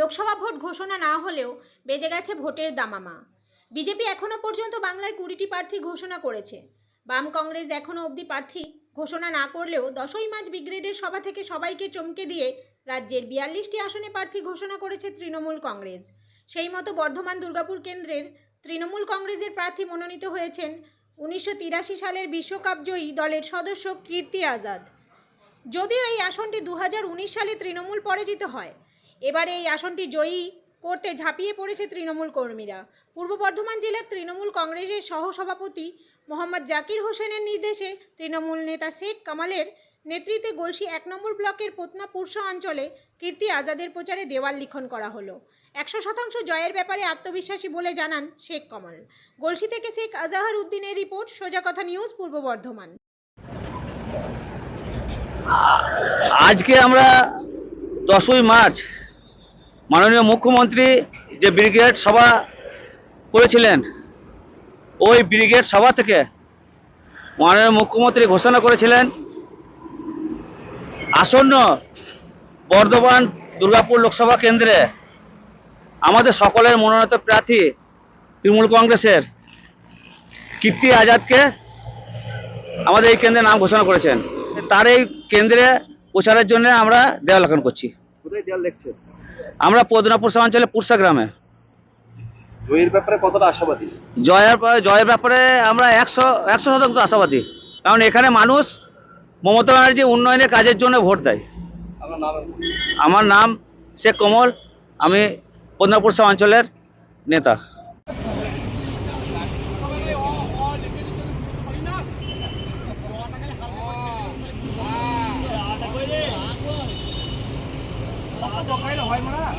Lok Sabha vote ঘোষণা না হলেও বেজে গেছে ভোটের দামামা। বিজেপি এখনও পর্যন্ত বাংলায় কুড়িটি প্রার্থী ঘোষণা করেছে। বাম কংগ্রেস এখনও অবধি প্রার্থী ঘোষণা না করলেও দশই মার্চ ব্রিগেডের সভা থেকে সবাইকে চমকে দিয়ে রাজ্যের বিয়াল্লিশটি আসনে প্রার্থী ঘোষণা করেছে তৃণমূল কংগ্রেস। সেই মতো বর্ধমান দুর্গাপুর কেন্দ্রের তৃণমূল কংগ্রেসের প্রার্থী মনোনীত হয়েছেন উনিশশো তিরাশি সালের বিশ্বকাপ জয়ী দলের সদস্য কীর্তি আজাদ। যদিও এই আসনটি দু হাজার উনিশ সালে তৃণমূল পরাজিত হয় এবারে এই আসনটি জয়ী করতে ঝাঁপিয়ে পড়েছে তৃণমূল কর্মীরা। পূর্ব বর্ধমান জেলার তৃণমূল কংগ্রেসের সহসভাপতি মোহাম্মদ জাকির হোসেনের নির্দেশে তৃণমূল নেতা শেখ কামালের নেতৃত্বে গলসি এক নম্বর ব্লকের পোতনা অঞ্চলে কীর্তি আজাদের প্রচারে দেওয়াল লিখন করা হলো। একশো শতাংশ জয়ের ব্যাপারে আত্মবিশ্বাসী বলে জানান শেখ কামাল। গলসি থেকে শেখ আজাহার উদ্দিনের রিপোর্ট, সোজা কথা নিউজ, পূর্ব বর্ধমান। আজকে আমরা দশই মার্চ মাননীয় মুখ্যমন্ত্রী যে ব্রিগেড সভা করেছিলেন, ওই ব্রিগেড সভা থেকে মাননীয় মুখ্যমন্ত্রী ঘোষণা করেছিলেন, আসন্ন বর্ধমান দুর্গাপুর লোকসভা কেন্দ্রে আমাদের সকলের মনোনীত প্রার্থী তৃণমূল কংগ্রেসের কীর্তি আজাদকে আমাদের এই কেন্দ্রে নাম ঘোষণা করেছেন। তার এই কেন্দ্রে প্রচারের জন্য আমরা দেওয়াল লেখন করছি। কোথায় দেয়াল দেখছেন? আমরা পদনাপুর অঞ্চলে পুরসা গ্রামে। জয়ের ব্যাপারে কতটা আশাবাদী? জয়ের জয়ের ব্যাপারে আমরা একশো একশো শতাংশ আশাবাদী। কারণ এখানে মানুষ মমতা ব্যানার্জি উন্নয়নের কাজের জন্য ভোট দেয়। আমার নাম আমার নাম শেখ কমল আমি পদনাপুর অঞ্চলের নেতা। ตัวใครหน่อยมาละ